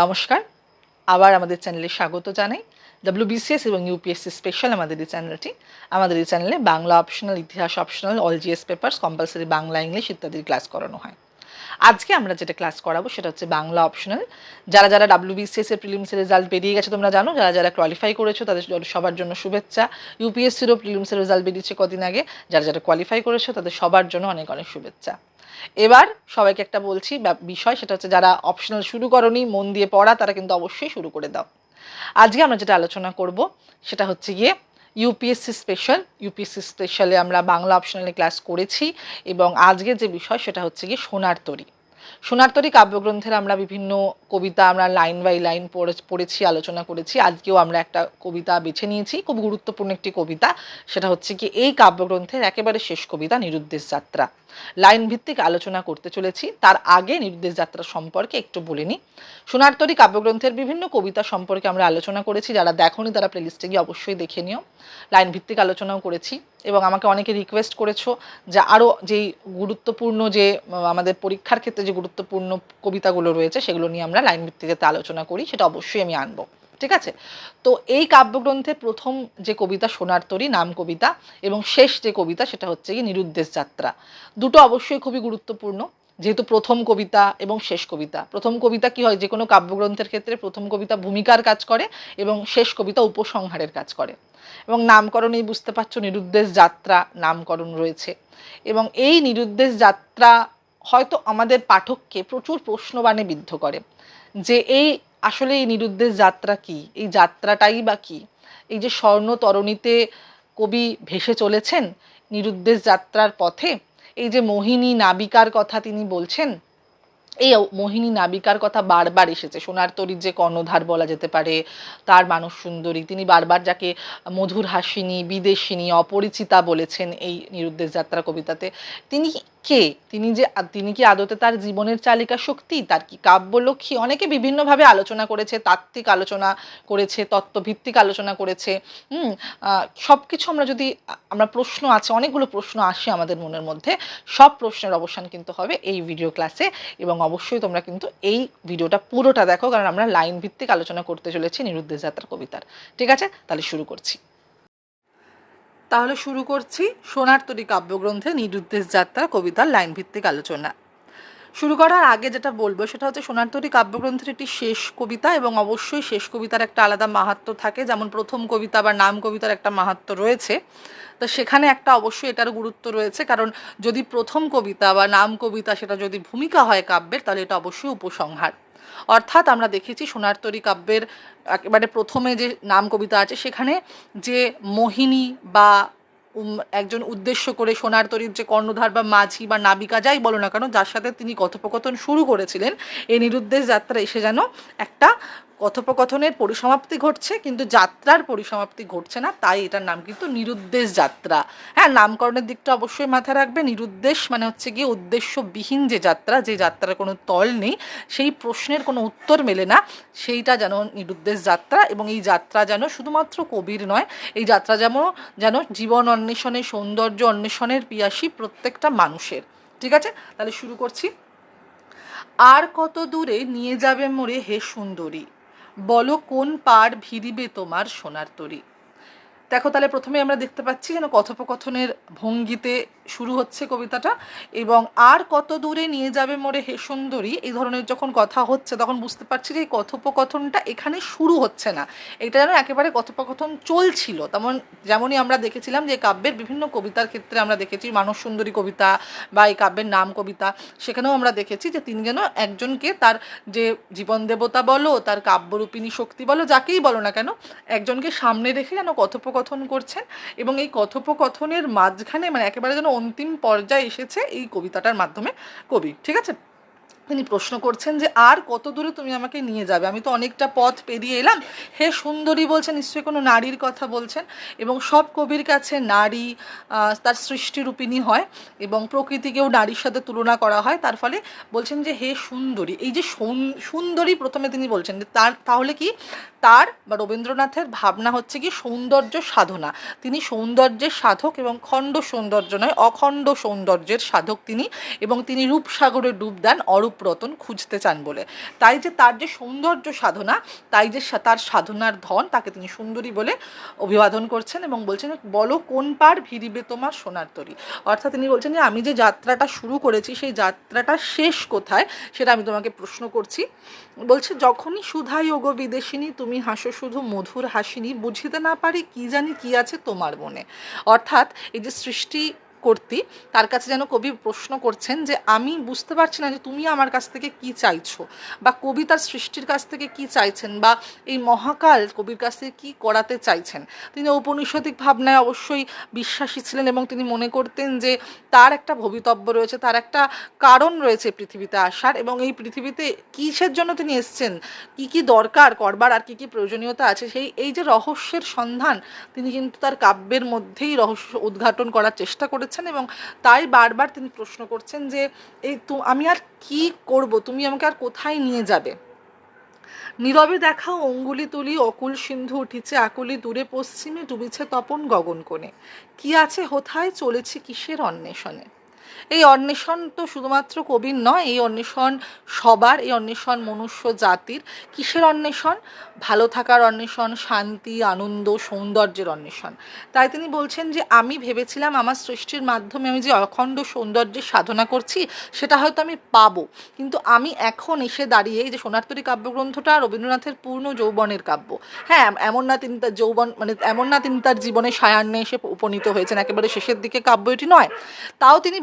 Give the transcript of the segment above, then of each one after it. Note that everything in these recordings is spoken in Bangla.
নমস্কার। আবার আমাদের চ্যানেলে স্বাগত জানাই। ডাব্লিউবিসিএস এবং ইউপিএসসি স্পেশাল আমাদের এই চ্যানেলটি। আমাদের এই চ্যানেলে বাংলা অপশনাল ইতিহাস optional all GS papers compulsory Bangla English ইত্যাদির ক্লাস করানো হয়। আজকে আমরা যেটা ক্লাস করাবো সেটা হচ্ছে বাংলা অপশনাল যারা যারা ডাব্লিউবিসিএস এর প্রিলিমসের রেজাল্ট বেরিয়ে গেছে তোমরা জানো, যারা যারা কোয়ালিফাই করেছ তাদের সবার জন্য শুভেচ্ছা। ইউপিএসসিরও প্রিলিমসের রেজাল্ট বেরিয়েছে কদিন আগে, যারা যারা কোয়ালিফাই করেছ তাদের সবার জন্য অনেক অনেক শুভেচ্ছা। এবার সবাইকে একটা বলছি বিষয়, সেটা হচ্ছে যারা অপশনাল শুরু করনি, মন দিয়ে পড়া, তারা কিন্তু অবশ্যই শুরু করে দাও। আজকে আমরা যেটা আলোচনা করব, সেটা হচ্ছে গিয়ে ইউপিএসসি স্পেশাল ইউপিএসসি স্পেশালে আমরা বাংলা অপশনালে ক্লাস করেছি এবং আজকে যে বিষয়, সেটা হচ্ছে গিয়ে সোনার তরী। সোনার তরী কাব্যগ্রন্থের আমরা বিভিন্ন কবিতা আমরা লাইন বাই লাইন পড়েছি, আলোচনা করেছি। আজকেও আমরা একটা কবিতা বেছে নিয়েছি, খুব গুরুত্বপূর্ণ একটি কবিতা, সেটা হচ্ছে কি এই কাব্যগ্রন্থের একেবারে শেষ কবিতা, নিরুদ্দেশ যাত্রা। লাইন ভিত্তিক আলোচনা করতে চলেছি। তার আগে নিরুদ্দেশ যাত্রা সম্পর্কে একটু বলে নিই। সোনার তরী কাব্যগ্রন্থের বিভিন্ন কবিতা সম্পর্কে আমরা আলোচনা করেছি। যারা দেখোনি তারা প্লেলিস্টে গিয়ে অবশ্যই দেখে নিও। লাইন ভিত্তিক আলোচনাও করেছি এবং আমাকে অনেকে রিকোয়েস্ট করেছ যে আরও যেই গুরুত্বপূর্ণ যে আমাদের পরীক্ষার ক্ষেত্রে যে গুরুত্বপূর্ণ কবিতাগুলো রয়েছে সেগুলো নিয়ে আমরা লাইন ভিত্তিতে আলোচনা করি। সেটা অবশ্যই আমি আনব। ঠিক আছে? তো এই কাব্যগ্রন্থে প্রথম যে কবিতা সোনার তরী, নাম কবিতা, এবং শেষ যে কবিতা সেটা হচ্ছে কি নিরুদ্দেশ যাত্রা। দুটো অবশ্যই খুবই গুরুত্বপূর্ণ। যেহেতু প্রথম কবিতা এবং শেষ কবিতা। প্রথম কবিতা কি হয়? যে কোনো কাব্যগ্রন্থের ক্ষেত্রে প্রথম কবিতা ভূমিকার কাজ করে এবং শেষ কবিতা উপসংহারের কাজ করে। এবং নামকরণেই বুঝতে পারছ, নিরুদ্দেশ যাত্রা নামকরণ রয়েছে। এবং এই নিরুদ্দেশ যাত্রা হয়তো আমাদের পাঠককে প্রচুর প্রশ্নবাণে বিদ্ধ করে। যে এই আসলে এই নিরুদ্দেশ যাত্রা কি? এই যাত্রাটাই বা কি? এই যে স্বর্ণ তরণীতে কবি ভেসে চলেছেন নিরুদ্দেশ যাত্রার পথে, এই যে মোহিনী নাবিকার কথা তিনি বলছেন, এই মোহিনী নাবিকার কথা বারবার এসেছে। সোনার তরীর যে কর্ণধার বলা যেতে পারে, তার মানুষ সুন্দরী। তিনি বারবার যাকে মধুর হাসিনী, বিদেশিনী, অপরিচিতা বলেছেন এই নিরুদ্দেশ যাত্রা কবিতাতে। তিনি কে? তিনি যে, তিনি কি আদতে তার জীবনের চালিকা শক্তি? তার কি কাব্যলক্ষ্মী অনেকে বিভিন্নভাবে আলোচনা করেছে, তাত্ত্বিক আলোচনা করেছে, তত্ত্বভিত্তিক আলোচনা করেছে। হুম সব কিছু আমরা যদি আমরা প্রশ্ন আছে, অনেকগুলো প্রশ্ন আসে আমাদের মনের মধ্যে, সব প্রশ্নের অবসান কিন্তু হবে এই ভিডিও ক্লাসে এবং অবশ্যই তোমরা কিন্তু এই ভিডিওটা পুরোটা দেখো, কারণ আমরা লাইন ভিত্তিক আলোচনা করতে চলেছি নিরুদ্দেশ যাত্রা কবিতার। ঠিক আছে? তাহলে শুরু করছি। তাহলে শুরু করছি সোনার তরী কাব্যগ্রন্থে নিরুদ্দেশ যাত্রা, কবিতার লাইন ভিত্তিক আলোচনা। শুরু করার আগে যেটা বলব, সেটা হচ্ছে সোনার তরী কাব্যগ্রন্থের একটি শেষ কবিতা এবং অবশ্যই শেষ কবিতার একটা আলাদা মাহাত্ম থাকে। যেমন প্রথম কবিতা বা নাম কবিতার একটা মাহাত্ম রয়েছে। তো সেখানে একটা অবশ্যই এটার গুরুত্ব রয়েছে। কারণ যদি প্রথম কবিতা বা নাম কবিতা সেটা যদি ভূমিকা হয় কাব্যের, তাহলে এটা অবশ্যই উপসংহার। অর্থাৎ আমরা দেখেছি সোনার তরী কাব্যের একেবারে প্রথমে যে নাম কবিতা আছে, সেখানে যে মোহিনী বা একজন উদ্দেশ্য করে সোনার তরীর যে কর্ণধার বা মাঝি বা নাবিকা যাই বলো না কেন, যার সাথে তিনি কথোপকথন শুরু করেছিলেন এই নিরুদ্দেশ যাত্রা এসে যেন একটা কথোপকথনের পরিসমাপ্তি ঘটছে, কিন্তু যাত্রার পরিসমাপ্তি ঘটছে না, তাই এটার নাম কিন্তু নিরুদ্দেশ যাত্রা। হ্যাঁ নামকরণের দিকটা অবশ্যই মাথায় রাখবে নিরুদ্দেশ মানে হচ্ছে গিয়ে উদ্দেশ্যবিহীন যে যাত্রা, যে যাত্রার কোনো তল নেই, সেই প্রশ্নের কোনো উত্তর মেলে না, সেইটা যেন নিরুদ্দেশ যাত্রা এবং এই যাত্রা যেন শুধুমাত্র কবির নয়, এই যাত্রা যেন যেন জীবন অন্বেষণে, সৌন্দর্য অন্বেষণের পিয়াসী প্রত্যেকটা মানুষের। ঠিক আছে? তাহলে শুরু করছি। আর কত দূরে নিয়ে যাবে মোরে হে সুন্দরী? বলো কোন পার ভিড়িবে তোমার সোনার তরী? দেখো তাহলে প্রথমে আমরা দেখতে পাচ্ছি যেন কথোপকথনের ভঙ্গিতে শুরু হচ্ছে কবিতাটা, এবং আর কত দূরে নিয়ে যাবে মোরে হে সুন্দরী? এই ধরনের যখন কথা হচ্ছে, তখন বুঝতে পারছি যে এই কথোপকথনটা এখানে শুরু হচ্ছে না। এটা যেন একেবারে কথোপকথন চলছিল। তেমন, যেমনই আমরা দেখেছিলাম যে কাব্যের বিভিন্ন কবিতার ক্ষেত্রে আমরা দেখেছি, মানস সুন্দরী কবিতা বা এই কাব্যের নাম কবিতা, সেখানেও আমরা দেখেছি যে তিনি যেন একজনকে তার যে জীবন দেবতা বলো, তার কাব্যরূপিণী শক্তি বলো, যাকেই বলো না কেন, একজনকে সামনে রেখে যেন কথোপকথন করছেন এবং এই কথোপকথনের মাঝখানে মানে একেবারে যেন অন্তিম পর্যায়ে এসেছে এই কবিতাটার মাধ্যমে কবি, ঠিক আছে? তিনি প্রশ্ন করছেন যে, আর কত দূরে তুমি আমাকে নিয়ে যাবে? আমি তো অনেকটা পথ পেরিয়ে এলাম। হে সুন্দরী বলছেন, নিশ্চয়ই কোনো নারীর কথা বলছেন। এবং সব কবির কাছে নারী তার সৃষ্টিরূপিণী হয় এবং প্রকৃতিকেও নারীর সাথে তুলনা করা হয়। তার ফলে বলছেন যে, হে সুন্দরী। এই যে সুন্দরী প্রথমে তিনি বলছেন যে, তার, তাহলে কি? তার বা রবীন্দ্রনাথের ভাবনা হচ্ছে কি সৌন্দর্য সাধনা। তিনি সৌন্দর্যের সাধক এবং খণ্ড সৌন্দর্য নয়, অখণ্ড সৌন্দর্যের সাধক তিনি এবং তিনি রূপসাগরে ডুব দেন অরূপ রত্ন খুঁজতে চান বলে। তাই যে তার যে সৌন্দর্য সাধনা, তাই যে তার সাধনার ধন তাকে তিনি সুন্দরী বলে অভিবাদন করছেন এবং বলছেন, বলো কোন পার ভিড়িবে তোমার সোনার তরী? অর্থাৎ তিনি বলছেন যে, আমি যে যাত্রাটা শুরু করেছি, সেই যাত্রাটা শেষ কোথায়? সেটা আমি তোমাকে প্রশ্ন করছি। বলছে, যখনই সুধাই ওগো বিদেশিনী, তুমি হাসো শুধু মধুর হাসিনী, বুঝিতে না পারি কি জানি কি আছে তোমার মনে? অর্থাৎ এই যে সৃষ্টি কর্তী, তার কাছে যেন কবি প্রশ্ন করছেন যে, আমি বুঝতে পারছি না যে তুমি আমার কাছ থেকে কি চাইছো বা কবি তার সৃষ্টির কাছ থেকে কি চাইছেন বা এই মহাকাল কবির কাছ থেকে কী করাতে চাইছেন? তিনি ঔপনিষদিক ভাবনায় অবশ্যই বিশ্বাসী ছিলেন এবং তিনি মনে করতেন যে, তার একটা ভবিতব্য রয়েছে, তার একটা কারণ রয়েছে পৃথিবীতে আসার এবং এই পৃথিবীতে কিসের জন্য তিনি এসছেন, কি কি দরকার, করবার আর কি কি প্রয়োজনীয়তা আছে, সেই, এই যে রহস্যের সন্ধান তিনি কিন্তু তার কাব্যের মধ্যেই রহস্য উদ্ঘাটন করার চেষ্টা করেছেন। এবং তাই বারবার তিনি প্রশ্ন করছেন যে, এই তো, আমি আর কি করব? তুমি আমাকে আর কোথায় নিয়ে যাবে? নীরবে দেখা অঙ্গুলি তুলি, অকুল সিন্ধু উঠিছে, আকুলি দূরে, পশ্চিমে ডুবিছে তপন গগন কোণে। কি আছে, হোথায়? চলেছে কিসের অন্বেষণে? এই অন্বেষণ তো শুধুমাত্র কবির নয়, এই অন্বেষণ সবার, এই অন্বেষণ মনুষ্য জাতির। কিসের অন্বেষণ? ভালো থাকার অন্বেষণ, শান্তি, আনন্দ, সৌন্দর্যের অন্বেষণ। তাই তিনি বলছেন যে, আমি ভেবেছিলাম আমার সৃষ্টির মাধ্যমে আমি যে অখণ্ড সৌন্দর্যের সাধনা করছি, সেটা হয়তো আমি পাবো। কিন্তু আমি এখন এসে দাঁড়িয়ে যে সোনারতরী কাব্যগ্রন্থটা রবীন্দ্রনাথের পূর্ণ যৌবনের কাব্য। হ্যাঁ এমন না তিনি তার যৌবন মানে এমন না তিনি তার জীবনে সায়ান্নে এসে উপনীত হয়েছেন, একেবারে শেষের দিকে কাব্য এটি নয়। তাও তিনি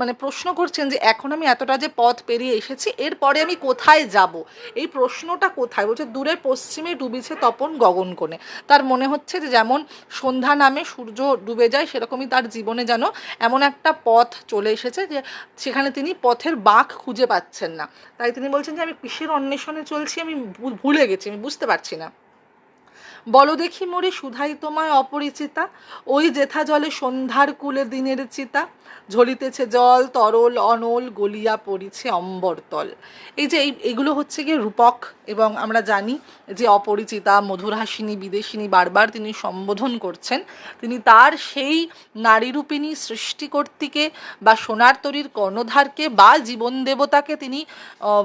মানে প্রশ্ন করছেন যে এখন আমি এতটা যে পথ পেরিয়ে এসেছি এরপরে আমি কোথায় যাব? এই প্রশ্নটা কোথায়? বলছে দূরে পশ্চিমে ডুবিছে তপন গগন কোণে। তার মনে হচ্ছে যে যেমন সন্ধ্যা নামে সূর্য ডুবে যায়, সেরকমই তার জীবনে যেন এমন একটা পথ চলে এসেছে যে সেখানে তিনি পথের বাঁক খুঁজে পাচ্ছেন না। তাই তিনি বলছেন যে আমি কিসের অন্বেষণে চলছি, আমি ভুলে গেছি, আমি বুঝতে পারছি না। বলো দেখি মোরে সুধাই তোমায় অপরিচিতা, ওই জেথা জলে সন্ধ্যার কুলে দিনের চিতা ঝরিতেছে জল, তরল, অনল, গলিয়া পড়িছে অম্বরতল এই যে এই এগুলো হচ্ছে গিয়ে রূপক এবং আমরা জানি যে অপরিচিতা মধুরহাসিনী বিদেশিনী বারবার তিনি সম্বোধন করছেন। তিনি তার সেই নারীরূপিণী সৃষ্টিকর্তীকে বা সোনার তরীর কর্ণধারকে বা জীবন দেবতাকে তিনি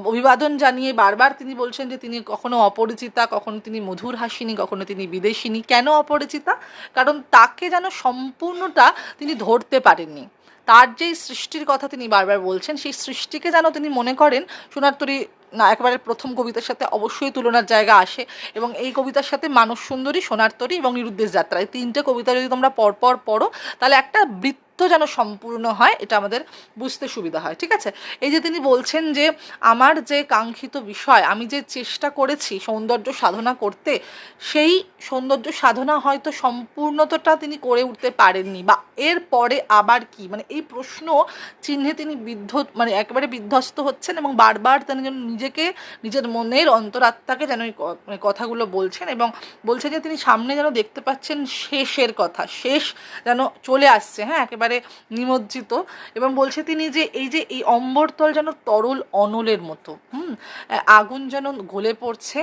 অভিবাদন জানিয়ে বারবার তিনি বলছেন যে তিনি কখনো অপরিচিতা, কখনো তিনি মধুর হাসিনী, কখনো তিনি বিদেশিনী, কেন অপরিচিতা? কারণ তাকে যেন সম্পূর্ণটা তিনি ধরতে পারেননি। তার যেই সৃষ্টির কথা তিনি বারবার বলছেন, সেই সৃষ্টিকে যেন তিনি মনে করেন সোনার তরী না, একেবারে প্রথম কবিতার সাথে অবশ্যই তুলনার জায়গা আসে এবং এই কবিতার সাথে মানস সুন্দরী সোনার তরী এবং নিরুদ্দেশ যাত্রা। এই তিনটে কবিতা যদি তোমরা পরপর পড়ো, তাহলে একটা বৃত্ত যেন সম্পূর্ণ হয়, এটা আমাদের বুঝতে সুবিধা হয়, ঠিক আছে? এই যে তিনি বলছেন যে, আমার যে কাঙ্ক্ষিত বিষয়, আমি যে চেষ্টা করেছি সৌন্দর্য সাধনা করতে, সেই সৌন্দর্য সাধনা হয়তো সম্পূর্ণতটা তিনি করে উঠতে পারেননি বা এর পরে আবার কি? মানে এই প্রশ্ন চিহ্নে তিনি বিদ্ধ মানে একেবারে বিধ্বস্ত হচ্ছেন এবং বারবার তিনি যেন নিজেকে, নিজের মনের অন্তরাত্মাকে যেন মানে কথাগুলো বলছেন এবং বলছেন যে, তিনি সামনে যেন দেখতে পাচ্ছেন শেষের কথা, শেষ যেন চলে আসছে হ্যাঁ? একেবারে নিমজ্জিত এবং বলছে তিনি যে এই যে এই অম্বরতল যেন তরল অনলের মতো, হুম? আগুন যেন গলে পড়ছে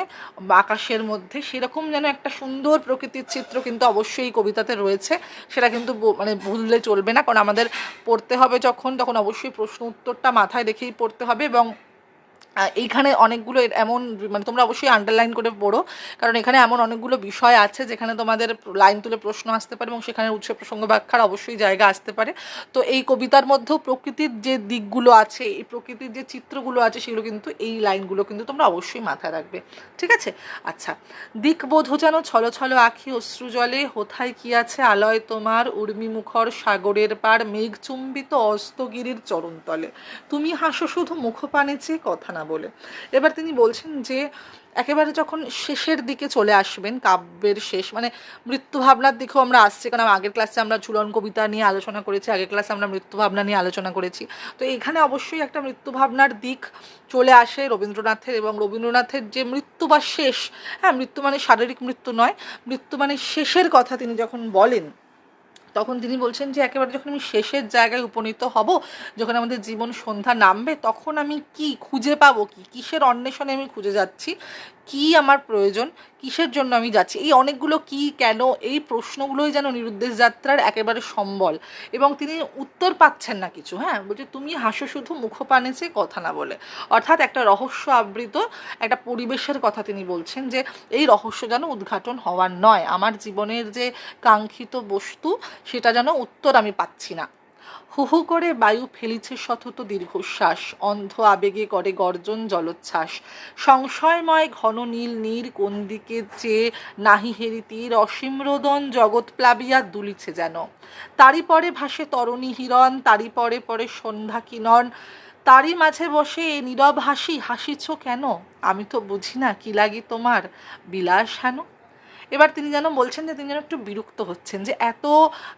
আকাশের মধ্যে, সেরকম যেন একটা সুন্দর প্রকৃতির চিত্র কিন্তু অবশ্যই কবিতাতে রয়েছে। সেটা কিন্তু মানে ভুললে চলবে না, কারণ আমাদের পড়তে হবে যখন, তখন অবশ্যই প্রশ্ন উত্তরটা মাথায় রেখেই পড়তে হবে এবং এইখানে অনেকগুলো এমন মানে তোমরা অবশ্যই আন্ডারলাইন করে পড়ো, কারণ এখানে এমন অনেকগুলো বিষয় আছে যেখানে তোমাদের লাইন তুলে প্রশ্ন আসতে পারে এবং সেখানে উৎস প্রসঙ্গ ব্যাখ্যার অবশ্যই জায়গা আসতে পারে। তো এই কবিতার মধ্যেও প্রকৃতির যে দিকগুলো আছে, এই প্রকৃতির যে চিত্রগুলো আছে, সেগুলো কিন্তু এই লাইনগুলো কিন্তু তোমরা অবশ্যই মাথায় রাখবে। ঠিক আছে? আচ্ছা। দিকবোধ যেন ছলো ছলো আখি অশ্রু জলে, হোথায় কি আছে আলয় তোমার, উর্মি মুখর সাগরের পার মেঘ চুম্বিত অস্তগিরির চরণতলে। তুমি হাসো শুধু মুখপানে চেয়ে কথা না বলে। এবার তিনি বলছেন যে, একেবারে যখন শেষের দিকে চলে আসবেন, কাব্যের শেষ মানে মৃত্যু ভাবনার দিকেও আমরা আসছি, কারণ আগের ক্লাসে আমরা ঝুলন কবিতা নিয়ে আলোচনা করেছি, আগের ক্লাসে আমরা মৃত্যু ভাবনা নিয়ে আলোচনা করেছি। তো এখানে অবশ্যই একটা মৃত্যু ভাবনার দিক চলে আসে রবীন্দ্রনাথের, এবং রবীন্দ্রনাথের যে মৃত্যু বা শেষ হ্যাঁ মৃত্যু মানে শারীরিক মৃত্যু নয়, মৃত্যু মানে শেষের কথা তিনি যখন বলেন তখন তিনি বলছেন যে, একেবারে যখন আমি শেষের জায়গায় উপনীত হব, যখন আমাদের জীবন সন্ধ্যা নামবে, তখন আমি কি খুঁজে পাবো কি? কিসের অন্বেষণে আমি খুঁজে যাচ্ছি? কি আমার প্রয়োজন? কিসের জন্য আমি যাচ্ছি? এই অনেকগুলো কি, কেন? এই প্রশ্নগুলোই যেন নিরুদ্দেশ যাত্রার একেবারে সম্বল। এবং তিনি উত্তর পাচ্ছেন না কিছু হ্যাঁ? বলছে, তুমি হাসো শুধু, মুখপানে যে কথা না বলে। অর্থাৎ একটা রহস্য আবৃত একটা পরিবেশের কথা তিনি বলছেন যে, এই রহস্য যেন উদ্ঘাটন হওয়ার নয়। আমার জীবনের যে কাঙ্ক্ষিত বস্তু, সেটা যেন উত্তর আমি পাচ্ছি না। হু হু করে বায়ু ফেলিছে শতত দীর্ঘশ্বাস, অন্ধ আবেগে করে গর্জন জলোচ্ছ্বাস। সংশয়ময় ঘন নীল নীর কোন দিকে চেয়ে নাহি হেরি তীর অসীম রোদন জগৎ প্লাবিয়া দুলিছে যেন। তারই পরে ভাসে তরণী হিরণ, তারই পরে পরে সন্ধ্যা কিনন। তারই মাঝে বসে এ নীরব হাসি, হাসিছ কেন? আমি তো বুঝি না কি লাগি তোমার বিলাস হেন। এবার তিনি যেন বলছেন যে তিনি যেন একটু বিরক্ত হচ্ছেন, যে এত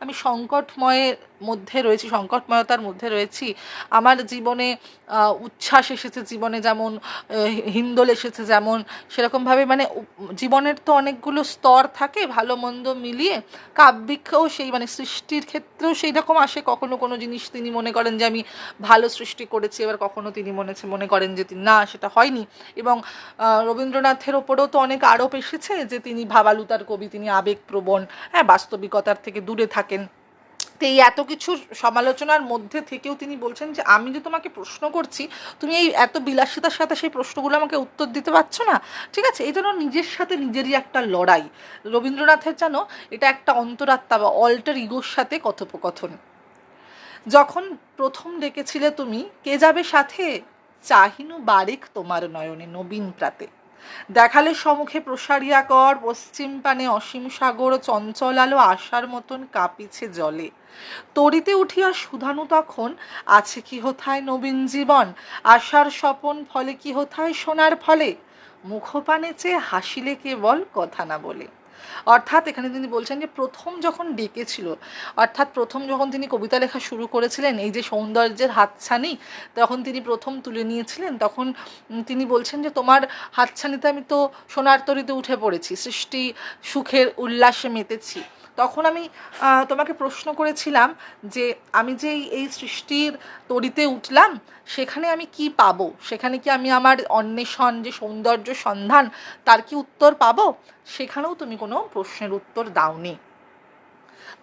আমি সংকটময়ের মধ্যে রয়েছি, সংকটময়তার মধ্যে রয়েছি। আমার জীবনে উচ্ছ্বাস এসেছে জীবনে যেমন হিন্দোল এসেছে যেমন, সেরকমভাবে মানে জীবনের তো অনেকগুলো স্তর থাকে, ভালো মন্দ মিলিয়ে কাব্যিকও সেই মানে সৃষ্টির ক্ষেত্রেও সেই রকম আসে। কখনো কোনো জিনিস তিনি মনে করেন যে আমি ভালো সৃষ্টি করেছি, এবার কখনো তিনি মনে মনে করেন যে তিনি না, সেটা হয়নি। এবং রবীন্দ্রনাথের ওপরেও তো অনেক আরোপ এসেছে যে তিনি ভাবালুতার কবি, তিনি আবেগপ্রবণ হ্যাঁ বাস্তবিকতার থেকে দূরে থাকেন। তো এই এত কিছু সমালোচনার মধ্যে থেকেও তিনি বলছেন যে, আমি যে তোমাকে প্রশ্ন করছি, তুমি এই এত বিলাসিতার সাথে সেই প্রশ্নগুলো আমাকে উত্তর দিতে পারছ না? ঠিক আছে? এই জন্য নিজের সাথে নিজেরই একটা লড়াই। রবীন্দ্রনাথের যেন এটা একটা অন্তরাত্মা বা অল্টার ইগোর সাথে কথোপকথন। যখন প্রথম ডেকেছিলে তুমি, কে যাবে সাথে? চাহিনু বারেক তোমার নয়নে নবীন প্রাতে। দেখালে সমুখে প্রসারিয়া কর, পশ্চিম পানে অসীম সাগর, চঞ্চল আলো আশার মতন কাঁপিছে জলে। তরিতে উঠিয়া সুধানু তখন, আছে কি হোথায় নবীন জীবন? আশার স্বপন ফলে কি হোথায় সোনার ফলে? মুখপানে চেয়ে হাসিলে কেবল কথা না বলে। অর্থাৎ এখানে তিনি বলছেন যে প্রথম যখন ডেকেছিল অর্থাৎ প্রথম যখন তিনি কবিতা লেখা শুরু করেছিলেন, এই যে সৌন্দর্যের হাতছানি তখন তিনি প্রথম তুলে নিয়েছিলেন, তখন তিনি বলছেন যে তোমার হাতছানিতে আমি তো সোনার তরিতে উঠে পড়েছি, সৃষ্টি সুখের উল্লাসে মেতেছি। তখন আমি তোমাকে প্রশ্ন করেছিলাম যে আমি যে এই- সৃষ্টির তরিতে উঠলাম, সেখানে আমি কি পাবো? সেখানে কি আমি আমার অন্বেষণ, যে সৌন্দর্য সন্ধান, তার কি উত্তর পাবো? সেখানেও তুমি কোনো প্রশ্নের উত্তর দাওনি।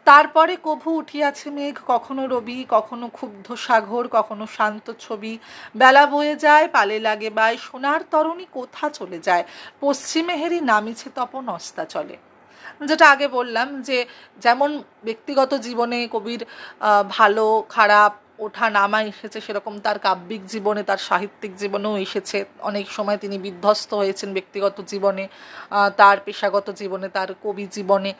তারপরে কভু উঠিয়াছে মেঘ, কখনো রবি, কখনো ক্ষুব্ধ সাগর, কখনো শান্ত ছবি। বেলা বয়ে যায়, পালে লাগে বাই সোনার তরণী কোথা চলে যায়? পশ্চিমে হেরি নামিছে তপন, অস্তা চলে। যেটা আগে বললাম যে যেমন ব্যক্তিগত জীবনে কবির ভালো খারাপ ওঠা নামা এসেছে সেরকম তার কাব্যিক জীবনে, তার সাহিত্যিক জীবনেও এসেছে। অনেক সময় তিনি বিধ্বস্ত হয়েছেন ব্যক্তিগত জীবনে তার পেশাগত জীবনে, তার কবি জীবনে।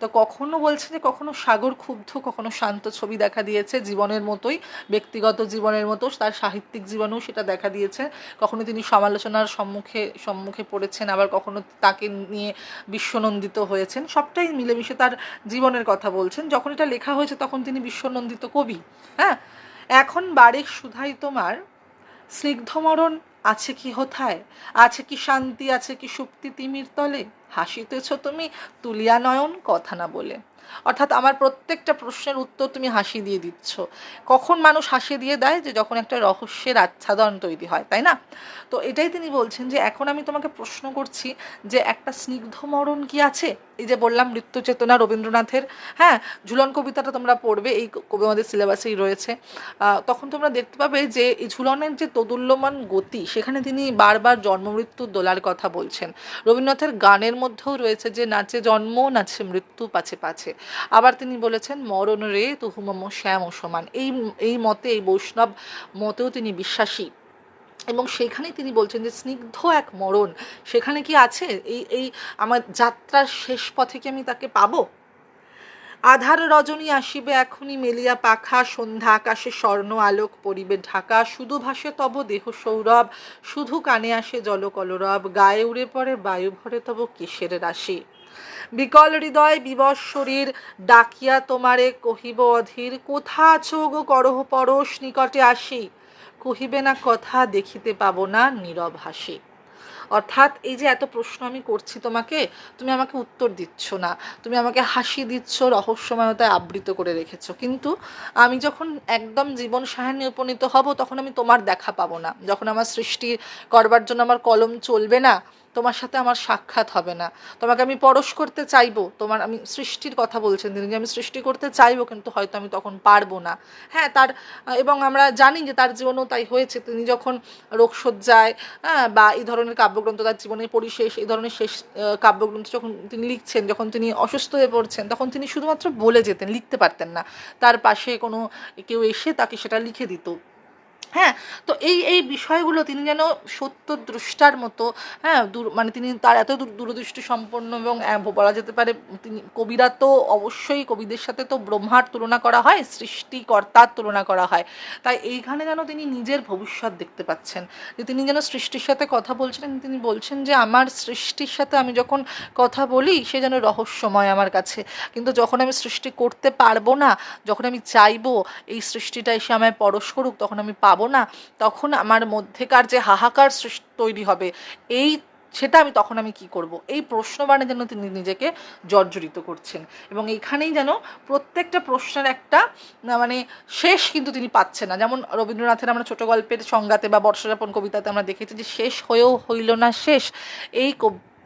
তো কখনো বলছে যে কখনো সাগর ক্ষুব্ধ, কখনো শান্ত ছবি দেখা দিয়েছে জীবনের মতোই, ব্যক্তিগত জীবনের মতো তার সাহিত্যিক জীবনেও সেটা দেখা দিয়েছে। কখনো তিনি সমালোচনার সম্মুখে সম্মুখে পড়েছেন, আবার কখনো তাকে নিয়ে বিশ্বনন্দিত হয়েছেন। সবটাই মিলেমিশে তার জীবনের কথা বলছেন। যখন এটা লেখা হয়েছে তখন তিনি বিশ্বনন্দিত কবি। হ্যাঁ এখন বাড়ির সুধাই তোমার? স্নিগ্ধমরণ আছে কি হোথায়? আছে কি শান্তি? আছে কি সুপ্তি তিমির তলে? হাসিতেছ তুমি, তুলিয়া নয়ন, কথা না বলে। অর্থাৎ আমার প্রত্যেকটা প্রশ্নের উত্তর তুমি হাসি দিয়ে দিচ্ছ। কখন মানুষ হাসি দিয়ে দেয়? যে যখন একটা রহস্যের আচ্ছাদন তৈরি হয়, তাই না? তো এটাই তিনি বলছেন যে এখন আমি তোমাকে প্রশ্ন করছি যে একটা স্নিগ্ধ মরণ কি আছে? এই যে বললাম মৃত্যু চেতনা রবীন্দ্রনাথের হ্যাঁ? ঝুলন কবিতাটা তোমরা পড়বে, এই কবি আমাদের সিলেবাসেই রয়েছে। তখন তোমরা দেখতে পাবে যে এই ঝুলনের যে তদুল্যমান গতি, সেখানে তিনি বারবার জন্মমৃত্যুর দোলার কথা বলছেন। রবীন্দ্রনাথের গানের মধ্যেও রয়েছে যে, নাচে জন্ম, নাচে মৃত্যু, পাছে পাছে। আবার তিনি বলেছেন, মরণ রে তুহু মম শ্যাম ও সমান। এই এই মতে, এই বৈষ্ণব মতেও তিনি বিশ্বাসী। এবং সেখানেই তিনি বলছেন যে, স্নিগ্ধ এক মরণ। সেখানে কি আছে? এই এই আমার যাত্রার শেষ পথে কি আমি তাকে পাবো? আধার রজনী আসিবে এখনই, মেলিয়া পাখা, সন্ধ্যা আকাশে স্বর্ণ আলোক পরিবে ঢাকা। শুধু ভাসে তব দেহ সৌরভ, শুধু কানে আসে জলকলরব। গায়ে উড়ে পড়ে, বায়ু ভরে তব কেশের রাশি? বিকল হৃদয় বিবশ শরীর, ডাকিয়া তোমারে কহিব অধীর, কোথা আছো গো করহ পরশ নিকটে আসি? কহিবে না, কথা দেখিতে পাবো না, নীরব হাসি। অর্থাৎ এই যে এত প্রশ্ন আমি করছি তোমাকে, তুমি আমাকে উত্তর দিচ্ছ না। তুমি আমাকে হাসি দিচ্ছ, রহস্যময়তায় আবৃত করে রেখেছ। কিন্তু আমি যখন একদম জীবন সাহান্যে উপনীত হব, তখন আমি তোমার দেখা পাবো না। যখন আমার সৃষ্টি করবার জন্য আমার কলম চলবে না তোমার সাথে আমার সাক্ষাৎ হবে না। তোমাকে আমি পরশ করতে চাইব। তোমার আমি সৃষ্টির কথা বলছেন তিনি। যে আমি সৃষ্টি করতে চাইব কিন্তু হয়তো আমি তখন পারব না। হ্যাঁ তার এবং আমরা জানি যে তার জীবনও তাই হয়েছে। তিনি যখন রোগশয্যায় হ্যাঁ, বা এই ধরনের কাব্যগ্রন্থ তার জীবনের পরিশেষ এই ধরনের শেষ কাব্যগ্রন্থ যখন তিনি লিখছেন যখন তিনি অসুস্থ হয়ে পড়ছেন তখন তিনি শুধুমাত্র বলে যেতেন লিখতে পারতেন না। তার পাশে কোনো কেউ এসে তাকে সেটা লিখে দিত। হ্যাঁ তো এই এই বিষয়গুলো তিনি যেন সত্য দ্রষ্টার মতো হ্যাঁ দূর মানে তিনি তার এত দূর- দূরদৃষ্টি সম্পন্ন এবং বলা যেতে পারে, তিনি, কবিরা তো অবশ্যই কবিদের সাথে তো ব্রহ্মার তুলনা করা হয়, সৃষ্টিকর্তার তুলনা করা হয়। তাই এইখানে যেন তিনি নিজের ভবিষ্যৎ দেখতে পাচ্ছেন। যে তিনি যেন সৃষ্টির সাথে কথা বলছিলেন, তিনি বলছেন যে, আমার সৃষ্টির সাথে আমি যখন কথা বলি, সে যেন রহস্যময় আমার কাছে। কিন্তু যখন আমি সৃষ্টি করতে পারব না, যখন আমি চাইব, এই সৃষ্টিটা এসে আমায় পরশ করুক, তখন আমি পাবো না, তখন আমার মধ্যেকার যে হাহাকার তৈরি হবে, এই, সেটা আমি তখন আমি কি করব? এই প্রশ্নবাণে যেন তিনি নিজেকে জর্জরিত করছেন। এবং এখানেই যেন প্রত্যেকটা প্রশ্নের একটা মানে শেষ কিন্তু তিনি পাচ্ছেন না। যেমন রবীন্দ্রনাথের আমরা ছোট গল্পের সংজ্ঞাতে বা বর্ষযাপন কবিতাতে আমরা দেখেছি যে শেষ হয়েও হইল না শেষ। এই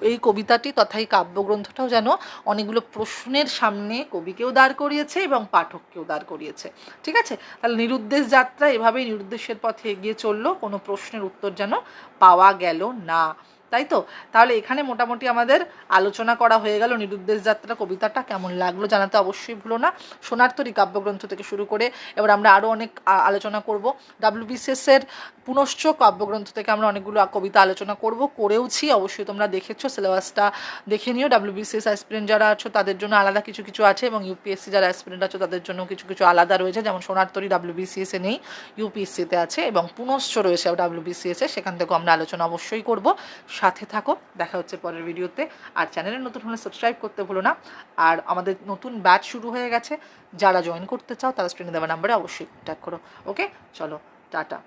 এই কবিতাটি তথা এই কাব্যগ্রন্থটাও যেন অনেকগুলো প্রশ্নের সামনে কবিকেও দাঁড় করিয়েছে এবং পাঠককেও দাঁড় করিয়েছে। ঠিক আছে? তাহলে নিরুদ্দেশ যাত্রা এভাবেই নিরুদ্দেশের পথে এগিয়ে চলল। কোনো প্রশ্নের উত্তর যেন পাওয়া গেল না। তাই তো? তাহলে এখানে মোটামুটি আমাদের আলোচনা করা হয়ে গেল নিরুদ্দেশ যাত্রা কবিতাটা, কেমন লাগল জানাতে অবশ্যই ভুলো না। সোনার তরী কাব্যগ্রন্থ থেকে শুরু করে এবার আমরা আরও অনেক আলোচনা করব। ডাব্লিউবিসিএস এর পুনশ্চ কাব্যগ্রন্থ থেকে আমরা অনেকগুলো কবিতা আলোচনা করব, করেওছি, অবশ্যই তোমরা দেখেছ সিলেবাসটা দেখে নিও। ডাব্লিউবিসিএস অ্যাসপিরেন্ট যারা আছো তাদের জন্য আলাদা কিছু কিছু আছে এবং ইউপিএসসি যারা অ্যাসপিরেন্ট আছো তাদের জন্য কিছু কিছু আলাদা রয়েছে। যেমন সোনার তরী ডাব্লিউবিসিএস নেই ইউপিএসসিতে আছে এবং পুনশ্চ রয়েছে ডাব্লিউবিসিএস সেখান থেকেও আমরা আলোচনা অবশ্যই করব। সাথে থাকো। দেখা হচ্ছে পরের ভিডিওতে। আর চ্যানেলে নতুন হলে সাবস্ক্রাইব করতে ভুলো না। আর আমাদের নতুন ব্যাচ শুরু হয়ে গেছে। যারা জয়েন করতে চাও, তারা স্ক্রিনে দেওয়া নাম্বারে অবশ্যই কন্ট্যাক্ট করো। ওকে চলো, টাটা।